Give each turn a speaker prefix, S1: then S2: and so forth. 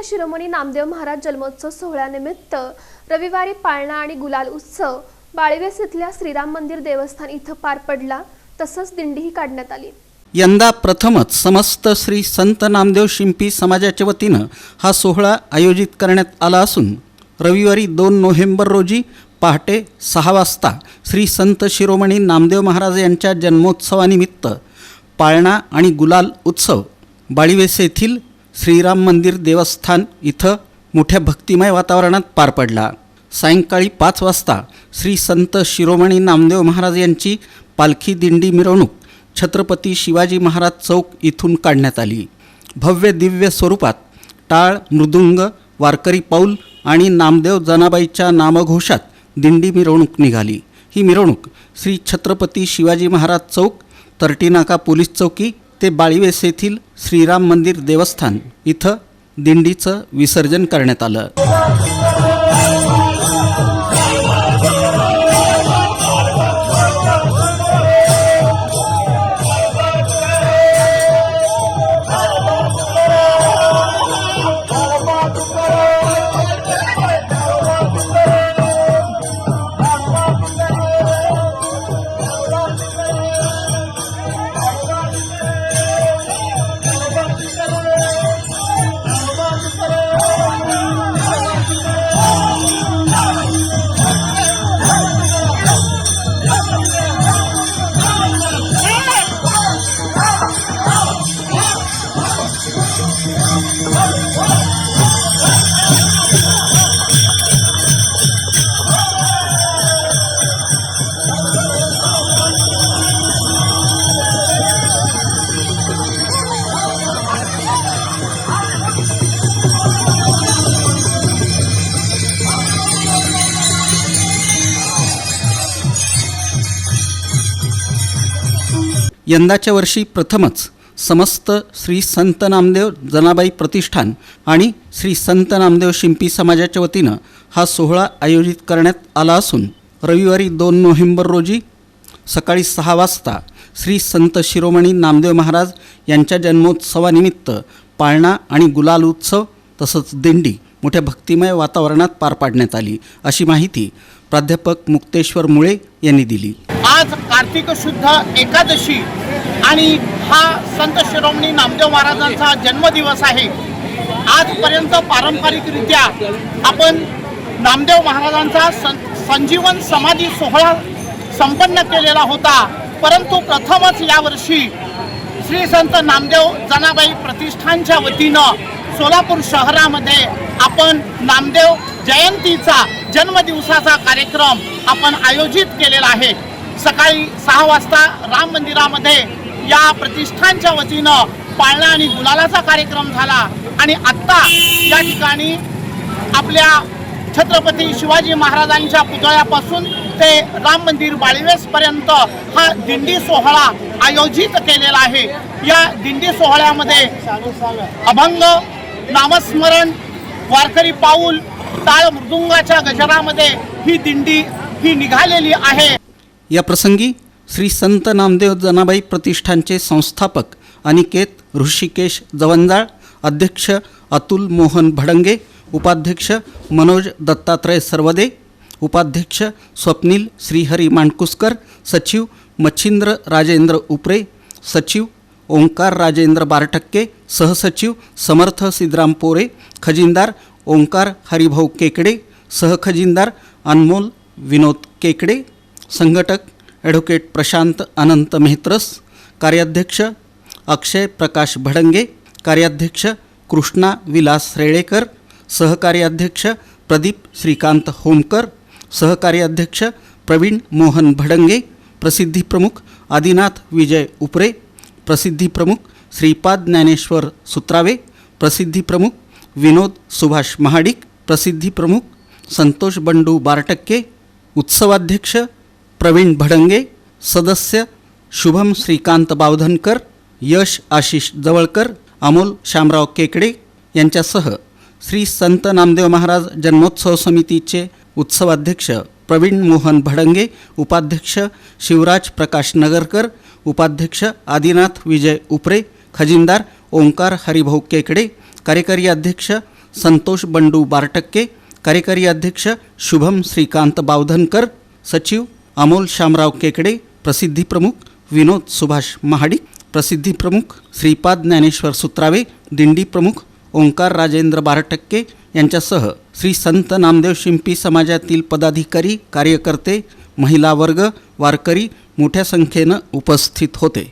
S1: संत शिरोमणी नामदेव महाराज जन्मोत्सव सोहळ्यानिमित्त रविवारी पाळणा आणि गुलाल उत्सव बाळवेस इथल्या श्रीराम मंदिर देवस्थान इथं पार पडला. तसंच दिंडीही काढण्यात आली.
S2: यंदा प्रथमच समस्त श्री संत नामदेव शिंपी समाजाच्या वतीनं हा सोहळा आयोजित करण्यात आला असून रविवारी दोन नोव्हेंबर रोजी पहाटे सहा वाजता श्री संत शिरोमणी नामदेव महाराज यांच्या जन्मोत्सवानिमित्त पाळणा आणि गुलाल उत्सव बाळीवेस येथील श्रीराम मंदिर देवस्थान इथं मोठ्या भक्तिमय वातावरणात पार पडला. सायंकाळी पाच वाजता श्री संत शिरोमणी नामदेव महाराज यांची पालखी दिंडी मिरवणूक छत्रपती शिवाजी महाराज चौक इथून काढण्यात आली. भव्य दिव्य स्वरूपात टाळ मृदुंग वारकरी पाऊल आणि नामदेव जनाबाईच्या नामघोषात दिंडी मिरवणूक निघाली. ही मिरवणूक श्री छत्रपती शिवाजी महाराज चौक तर्टीनाका पोलीस चौकी ते बाळीवेस येथील श्रीराम मंदिर देवस्थान इथं दिंडीचं विसर्जन करण्यात आलं. यंदाच्या वर्षी प्रथमच समस्त श्री संत नामदेव जनाबाई प्रतिष्ठान आणि श्री संत नामदेव शिंपी समाजाच्या वतीनं हा सोहळा आयोजित करण्यात आला असून रविवारी दोन नोव्हेंबर रोजी सकाळी सहा वाजता श्री संत शिरोमणी नामदेव महाराज यांच्या जन्मोत्सवानिमित्त पाळणा आणि गुलाल उत्सव तसंच दिंडी मोठ्या भक्तिमय वातावरणात पार पाडण्यात आली अशी माहिती प्राध्यापक मुक्तेश्वर मुळे यांनी दिली.
S3: आज कार्तिक शुद्ध एकादशी आणि हा संत शिरोमणी नामदेव महाराजांचा जन्मदिवस आहे. आजपर्यंत पारंपरिकरित्या आपण नामदेव महाराजांचा सं संजीवन समाधी सोहळा संपन्न केलेला होता. परंतु प्रथमच यावर्षी श्री संत नामदेव जनाबाई प्रतिष्ठानच्या वतीनं सोलापूर शहरामध्ये आपण नामदेव जयंतीचा जन्मदिवसाचा कार्यक्रम आपण आयोजित केलेला आहे. सकाळी सहा वाजता राम मंदिरामध्ये या प्रतिष्ठानच्या वतीनं पाळणा आणि गुलालाचा कार्यक्रम झाला. आणि आत्ता या ठिकाणी आपल्या छत्रपती शिवाजी महाराजांच्या पुतळ्यापासून ते राम मंदिर बाळीवेसपर्यंत हा दिंडी सोहळा आयोजित केलेला आहे. या दिंडी सोहळ्यामध्ये अभंग नामस्मरण वारकरी पाऊल टाळ मृदुंगाच्या गजरामध्ये ही दिंडी ही निघालेली आहे.
S2: या प्रसंगी श्री संत नामदेव जनाबाई प्रतिष्ठानचे संस्थापक अनिकेत ऋषिकेश जवंजाळ अध्यक्ष अतुल मोहन भडंगे उपाध्यक्ष मनोज दत्तात्रय सर्वदे उपाध्यक्ष स्वप्नील श्रीहरी मांडकुसकर सचिव मच्छिंद्र राजेंद्र उपरे सचिव ओंकार राजेंद्र बारटक्के सहसचिव समर्थ सिद्धराम पोरे खजिनदार ओंकार हरिभाऊ केकडे सहखजिनदार अनमोल विनोद केकडे संघटक ॲडव्होकेट प्रशांत अनंत मेहत्रस, कार्याध्यक्ष अक्षय प्रकाश भडंगे, कार्याध्यक्ष कृष्णा विलास रेळेकर सहकार्याध्यक्ष प्रदीप श्रीकांत होमकर सहकार्याध्यक्ष प्रवीण मोहन भडंगे, प्रसिद्धी प्रमुख आदिनाथ विजय उपरे, प्रसिद्धी प्रमुख श्रीपाद ज्ञानेश्वर सुत्रावे, प्रसिद्धी प्रमुख विनोद सुभाष महाडिक, प्रसिद्धी प्रमुख संतोष बंडू बारटक्के, उत्सवाध्यक्ष प्रवीण भडंगे सदस्य शुभम श्रीकांत बावधनकर यश आशिष जवळकर अमोल शामराव केकडे यांच्यासह श्री संत नामदेव महाराज जन्मोत्सव समितीचे उत्सवाध्यक्ष प्रवीण मोहन भडंगे उपाध्यक्ष शिवराज प्रकाश नगरकर उपाध्यक्ष आदिनाथ विजय उपरे खजिनदार ओंकार हरिभाऊ केकडे कार्यकारी अध्यक्ष संतोष बंडू बारटक्के कार्यकारी अध्यक्ष शुभम श्रीकांत बावधनकर सचिव अमोल शामराव केकडे प्रसिद्धी प्रमुख विनोद सुभाष महाडिक प्रसिद्धी प्रमुख श्रीपाद ज्ञानेश्वर सुत्रावे दिंडी प्रमुख ओंकार राजेंद्र बारटक्के यांच्यासह श्री संत नामदेव शिंपी समाजातील पदाधिकारी कार्यकर्ते महिला वर्ग वारकरी मोठ्या संख्येनं उपस्थित होते.